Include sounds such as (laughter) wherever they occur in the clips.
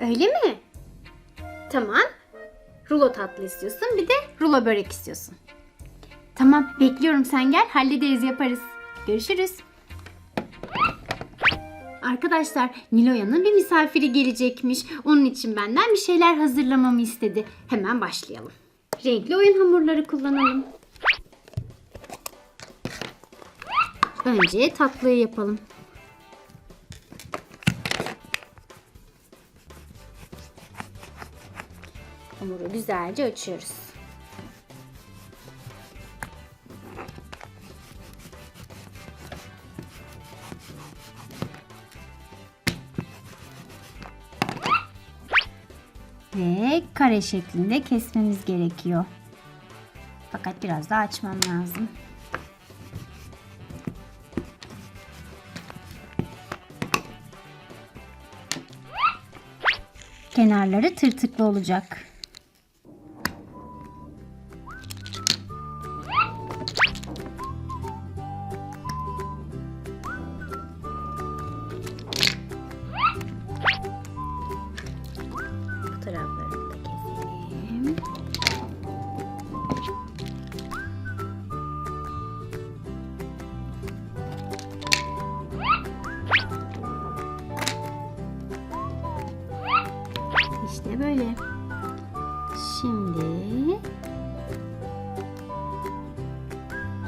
Öyle mi? Tamam. Rulo tatlı istiyorsun bir de rulo börek istiyorsun. Tamam bekliyorum sen gel hallederiz yaparız. Görüşürüz. Arkadaşlar Niloya'nın bir misafiri gelecekmiş. Onun için benden bir şeyler hazırlamamı istedi. Hemen başlayalım. Renkli oyun hamurları kullanalım. Önce tatlıyı yapalım. Hamuru güzelce açıyoruz. Ve kare şeklinde kesmemiz gerekiyor. Fakat biraz daha açmam lazım. Kenarları tırtıklı olacak. İşte böyle. Şimdi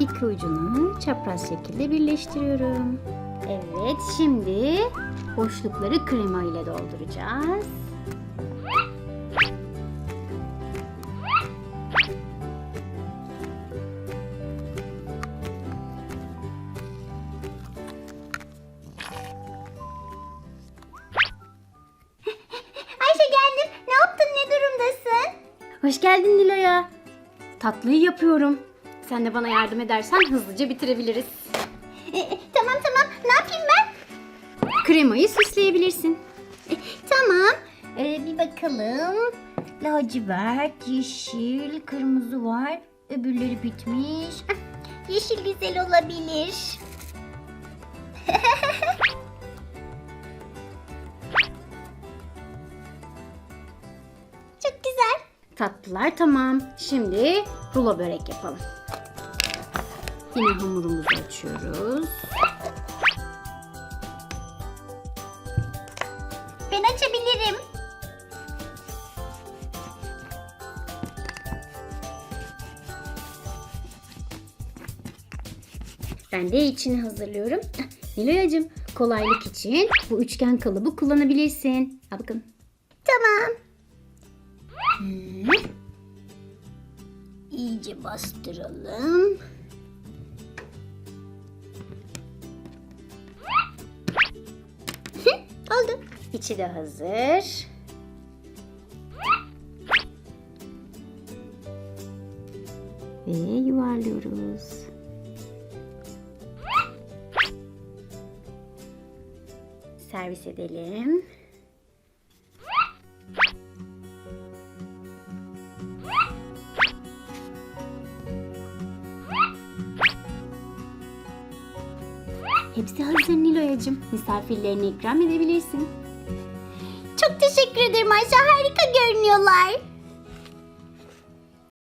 iki ucunu çapraz şekilde birleştiriyorum. Evet, şimdi boşlukları krema ile dolduracağız. Hoş geldin Nilo'ya. Tatlıyı yapıyorum. Sen de bana yardım edersen hızlıca bitirebiliriz. E, e, tamam tamam. Ne yapayım ben? Kremayı süsleyebilirsin. E, tamam. E, bir bakalım. Lacivert, yeşil, kırmızı var. Öbürleri bitmiş. Ah, Yeşil güzel olabilir. (laughs) Tatlılar tamam. Şimdi rulo börek yapalım. Yine hamurumuzu açıyoruz. Ben açabilirim. Ben de içini hazırlıyorum. (laughs) Nilo'yacığım kolaylık için bu üçgen kalıbı kullanabilirsin. Al bakalım. Tamam. İyice bastıralım. Oldu. İçi de hazır. Ve yuvarlıyoruz. Servis edelim. Hepsi hazır Nilo'yacığım. Misafirlerine ikram edebilirsin. Çok teşekkür ederim Ayşe. Harika görünüyorlar.